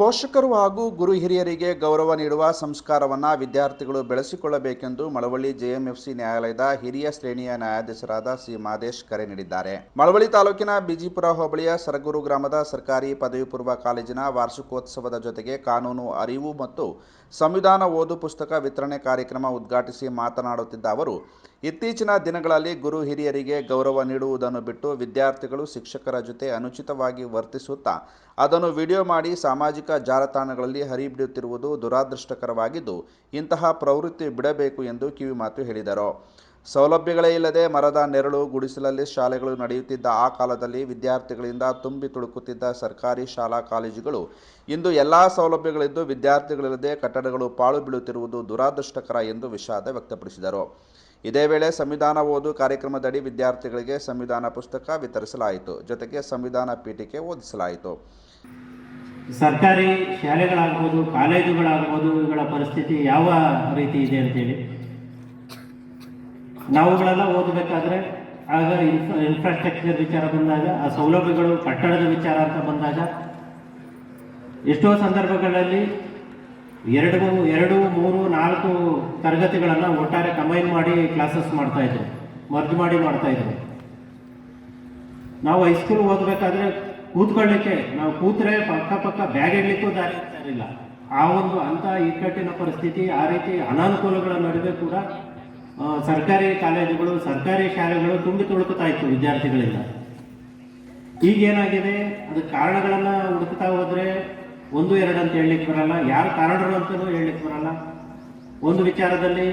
ಪೋಷಕರು ಹಾಗೂ ಗುರು ಹಿರಿಯರಿಗೆ ಗೌರವ ನೀಡುವ ಸಂಸ್ಕಾರವನ್ನು ವಿದ್ಯಾರ್ಥಿಗಳು ಬೆಳೆಸಿಕೊಳ್ಳಬೇಕೆಂದು ಮಳವಳ್ಳಿ ಜೆಎಂಎಫ್ಸಿ ನ್ಯಾಯಾಲಯದ ಹಿರಿಯ ಶ್ರೇಣಿಯ ನ್ಯಾಯಾಧೀಶರಾದ ಸಿ ಮಾದೇಶ್ ಕರೆ ನೀಡಿದ್ದಾರೆ. ಮಳವಳ್ಳಿ ತಾಲೂಕಿನ ಬಿಜಿಪುರ ಹೋಬಳಿಯ ಸರಗೂರು ಗ್ರಾಮದ ಸರ್ಕಾರಿ ಪದವಿ ಪೂರ್ವ ಕಾಲೇಜಿನ ವಾರ್ಷಿಕೋತ್ಸವದ ಜೊತೆಗೆ ಕಾನೂನು ಅರಿವು ಮತ್ತು ಸಂವಿಧಾನ ಓದು ಪುಸ್ತಕ ವಿತರಣೆ ಕಾರ್ಯಕ್ರಮ ಉದ್ಘಾಟಿಸಿ ಮಾತನಾಡುತ್ತಿದ್ದ ಅವರು, ಇತ್ತೀಚಿನ ದಿನಗಳಲ್ಲಿ ಗುರು ಹಿರಿಯರಿಗೆ ಗೌರವ ನೀಡುವುದನ್ನು ಬಿಟ್ಟು ವಿದ್ಯಾರ್ಥಿಗಳು ಶಿಕ್ಷಕರ ಜೊತೆ ಅನುಚಿತವಾಗಿ ವರ್ತಿಸುತ್ತಾ ಅದನ್ನು ವಿಡಿಯೋ ಮಾಡಿ ಸಾಮಾಜಿಕ ಜಾಲತಾಣಗಳಲ್ಲಿ ಹರಿಬಿಡುತ್ತಿರುವುದು ದುರಾದೃಷ್ಟಕರವಾಗಿದ್ದು, ಇಂತಹ ಪ್ರವೃತ್ತಿ ಬಿಡಬೇಕು ಎಂದು ಕಿವಿಮಾತು ಹೇಳಿದರು. ಸೌಲಭ್ಯಗಳೇ ಇಲ್ಲದೆ ಮರದ ನೆರಳು ಗುಡಿಸಲಲ್ಲಿ ಶಾಲೆಗಳು ನಡೆಯುತ್ತಿದ್ದ ಆ ಕಾಲದಲ್ಲಿ ವಿದ್ಯಾರ್ಥಿಗಳಿಂದ ತುಂಬಿ ತುಳುಕುತ್ತಿದ್ದ ಸರ್ಕಾರಿ ಶಾಲಾ ಕಾಲೇಜುಗಳು, ಇಂದು ಎಲ್ಲ ಸೌಲಭ್ಯಗಳಿದ್ದು ವಿದ್ಯಾರ್ಥಿಗಳಿಲ್ಲದೆ ಕಟ್ಟಡಗಳು ಪಾಳು ಬೀಳುತ್ತಿರುವುದು ದುರಾದೃಷ್ಟಕರ ಎಂದು ವಿಷಾದ ವ್ಯಕ್ತಪಡಿಸಿದರು. ಇದೇ ವೇಳೆ ಸಂವಿಧಾನ ಓದು ಕಾರ್ಯಕ್ರಮದಡಿ ವಿದ್ಯಾರ್ಥಿಗಳಿಗೆ ಸಂವಿಧಾನ ಪುಸ್ತಕ ವಿತರಿಸಲಾಯಿತು. ಜೊತೆಗೆ ಸಂವಿಧಾನ ಪೀಠಿಕೆ ಓದಿಸಲಾಯಿತು. ಸರ್ಕಾರಿ ಶಾಲೆಗಳಾಗ್ಬೋದು, ಕಾಲೇಜುಗಳಾಗ್ಬೋದು, ಇವುಗಳ ಪರಿಸ್ಥಿತಿ ಯಾವ ರೀತಿ ಇದೆ ಅಂತೇಳಿ. ನಾವುಗಳೆಲ್ಲ ಓದಬೇಕಾದ್ರೆ ಆಗ ಇನ್ಫ್ರಾ ಇನ್ಫ್ರಾಸ್ಟ್ರಕ್ಚರ್ ವಿಚಾರ ಬಂದಾಗ, ಆ ಸೌಲಭ್ಯಗಳು, ಕಟ್ಟಡದ ವಿಚಾರ ಅಂತ ಬಂದಾಗ, ಎಷ್ಟೋ ಸಂದರ್ಭಗಳಲ್ಲಿ ಎರಡು ಎರಡು, ಮೂರು, ನಾಲ್ಕು ತರಗತಿಗಳನ್ನು ಒಟ್ಟಾರೆ ಕಂಬೈನ್ ಮಾಡಿ ಕ್ಲಾಸಸ್ ಮಾಡ್ತಾ ಇದ್ರು ಮರ್ಜ್ ಮಾಡಿ ಮಾಡ್ತಾ ಇದ್ರು. ನಾವು ಹೈಸ್ಕೂಲ್ ಓದಬೇಕಾದ್ರೆ ಕೂತ್ಕೊಳ್ಳಿಕ್ಕೆ, ನಾವು ಕೂತ್ರೆ ಪಕ್ಕ ಪಕ್ಕ ಬ್ಯಾಗ್ ಇಡ್ಲಿಕ್ಕೂ ದಾರಿ ಇರಲಿಲ್ಲ. ಆ ಒಂದು ಅಂತ ಇಕ್ಕಟ್ಟಿನ ಪರಿಸ್ಥಿತಿ, ಆ ರೀತಿ ಅನಾನುಕೂಲಗಳ ನಡುವೆ ಕೂಡ ಸರ್ಕಾರಿ ಕಾಲೇಜುಗಳು, ಸರ್ಕಾರಿ ಶಾಲೆಗಳು ತುಂಬಿ ತುಳುಕುತ್ತಾ ಇತ್ತು ವಿದ್ಯಾರ್ಥಿಗಳಿಂದ. ಈಗೇನಾಗಿದೆ? ಅದು ಕಾರಣಗಳನ್ನ ಹುಡುಕ್ತಾ ಹೋದ್ರೆ ಒಂದು, ಎರಡು ಅಂತ ಹೇಳಲಿಕ್ಕೆ ಬರಲ್ಲ. ಯಾರು ಕಾರಣರು ಅಂತಲೂ ಹೇಳಲಿಕ್ಕೆ ಬರಲ್ಲ. ಒಂದು ವಿಚಾರದಲ್ಲಿ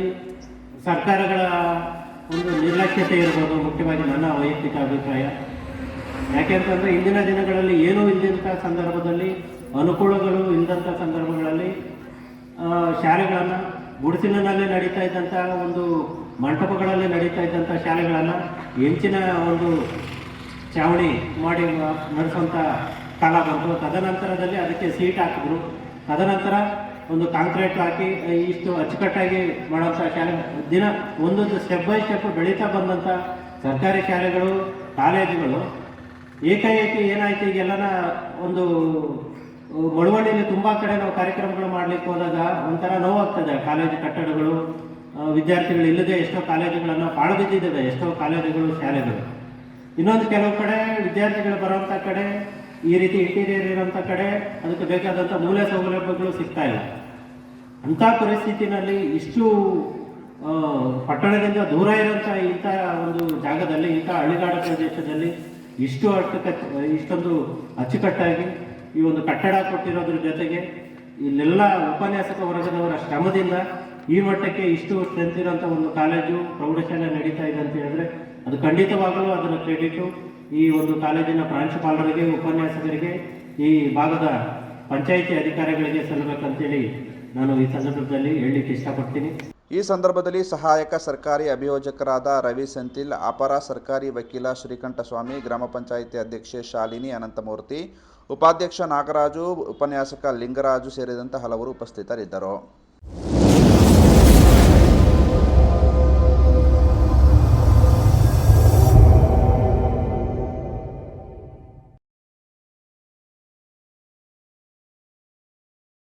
ಸರ್ಕಾರಗಳ ಒಂದು ನಿರ್ಲಕ್ಷ್ಯತೆ ಇರ್ಬೋದು, ಮುಖ್ಯವಾಗಿ ನನ್ನ ವೈಯಕ್ತಿಕ ಅಭಿಪ್ರಾಯ. ಯಾಕೆಂತಂದ್ರೆ ಇಂದಿನ ದಿನಗಳಲ್ಲಿ ಏನೂ ಇಲ್ಲದಂಥ ಸಂದರ್ಭದಲ್ಲಿ, ಅನುಕೂಲಗಳು ಇಲ್ಲದಂಥ ಸಂದರ್ಭಗಳಲ್ಲಿ ಶಾಲೆಗಳನ್ನು ಗುಡಿಸಿನಲ್ಲಿ ನಡೀತಾ ಇದ್ದಂಥ ಒಂದು ಮಂಟಪಗಳಲ್ಲಿ ನಡೀತಾ ಇದ್ದಂಥ ಶಾಲೆಗಳನ್ನು ಹೆಂಚಿನ ಒಂದು ಚಾವಣಿ ಮಾಡಿ ನಡೆಸುವಂಥ ಕಾಲ ಬಂತು. ತದನಂತರದಲ್ಲಿ ಅದಕ್ಕೆ ಸೀಟ್ ಹಾಕಿದ್ರು. ತದನಂತರ ಒಂದು ಕಾಂಕ್ರೀಟ್ ಹಾಕಿ, ಇಷ್ಟು ಅಚ್ಚುಕಟ್ಟಾಗಿ ಮಾಡುವಂಥ ಶಾಲೆ. ದಿನ ಒಂದೊಂದು ಸ್ಟೆಪ್ ಬೈ ಸ್ಟೆಪ್ ಬೆಳೀತಾ ಬಂದಂಥ ಸರ್ಕಾರಿ ಶಾಲೆಗಳು, ಕಾಲೇಜುಗಳು ಏಕಾಏಕಿ ಏನಾಯ್ತು? ಈಗೆಲ್ಲನ ಒಂದು ಮಳವಳ್ಳಿಯಲ್ಲಿ ತುಂಬಾ ಕಡೆ ನಾವು ಕಾರ್ಯಕ್ರಮಗಳು ಮಾಡ್ಲಿಕ್ಕೆ ಹೋದಾಗ ಒಂಥರ ನೋವಾಗ್ತದೆ. ಕಾಲೇಜು ಕಟ್ಟಡಗಳು ವಿದ್ಯಾರ್ಥಿಗಳು ಇಲ್ಲದೆ ಎಷ್ಟೋ ಕಾಲೇಜುಗಳನ್ನು ಪಾಳು ಬಿದ್ದಿದ್ದಾವೆ ಎಷ್ಟೋ ಕಾಲೇಜುಗಳು ಶಾಲೆಗಳು. ಇನ್ನೊಂದು ಕೆಲವು ಕಡೆ ವಿದ್ಯಾರ್ಥಿಗಳು ಬರುವಂಥ ಕಡೆ, ಈ ರೀತಿ ಇಂಟೀರಿಯರ್ ಇರುವಂತ ಕಡೆ ಅದಕ್ಕೆ ಬೇಕಾದಂಥ ಮೂಲ ಸೌಲಭ್ಯಗಳು ಸಿಗ್ತಾ ಇಲ್ಲ. ಅಂಥ ಪರಿಸ್ಥಿತಿನಲ್ಲಿ ಇಷ್ಟು ಪಟ್ಟಣದಿಂದ ದೂರ ಇರೋಂಥ ಇಂಥ ಒಂದು ಜಾಗದಲ್ಲಿ, ಇಂಥ ಹಳ್ಳಿಗಾಡು ಪ್ರದೇಶದಲ್ಲಿ ಇಷ್ಟು ಅಷ್ಟಕ್ಕೆ ಇಷ್ಟೊಂದು ಅಚ್ಚುಕಟ್ಟಾಗಿ ಈ ಒಂದು ಕಟ್ಟಡ ಕೊಟ್ಟಿರೋದ್ರ ಜೊತೆಗೆ ಇಲ್ಲೆಲ್ಲ ಉಪನ್ಯಾಸಕ ವರ್ಗದವರ ಶ್ರಮದಿಂದ ಈ ಮಟ್ಟಕ್ಕೆ ಇಷ್ಟು ಸ್ಟ್ರೆಂತ್ ಒಂದು ಕಾಲೇಜು, ಪ್ರೌಢಶಾಲೆ ನಡೀತಾ ಇದೆ ಅಂತ ಹೇಳಿದ್ರೆ ಅದು ಖಂಡಿತವಾಗಲೂ ಅದರ ಕ್ರೆಡಿಟು. ಈ ಒಂದು ಕಾಲೇಜಿನ ಪ್ರಾಂಶುಪಾಲರಿಗೆ, ಉಪನ್ಯಾಸಕರಿಗೆ, ಈ ಭಾಗದ ಪಂಚಾಯಿತಿ ಅಧಿಕಾರಿಗಳಿಗೆ ಸಲ್ಲಬೇಕಂತೇಳಿ ನಾನು ಈ ಸಂದರ್ಭದಲ್ಲಿ ಹೇಳಲಿಕ್ಕೆ ಇಷ್ಟಪಡ್ತೀನಿ. ಈ ಸಂದರ್ಭದಲ್ಲಿ ಸಹಾಯಕ ಸರ್ಕಾರಿ ಅಭಿಯೋಜಕರಾದ ರವಿ ಸೆಂಥಿಲ್, ಅಪರ ಸರ್ಕಾರಿ ವಕೀಲ ಶ್ರೀಕಂಠಸ್ವಾಮಿ, ಗ್ರಾಮ ಪಂಚಾಯಿತಿ ಅಧ್ಯಕ್ಷೆ ಶಾಲಿನಿ ಅನಂತಮೂರ್ತಿ, ಉಪಾಧ್ಯಕ್ಷ ನಾಗರಾಜು, ಉಪನ್ಯಾಸಕ ಲಿಂಗರಾಜು ಸೇರಿದಂತೆ ಹಲವರು ಉಪಸ್ಥಿತರಿದ್ದರು.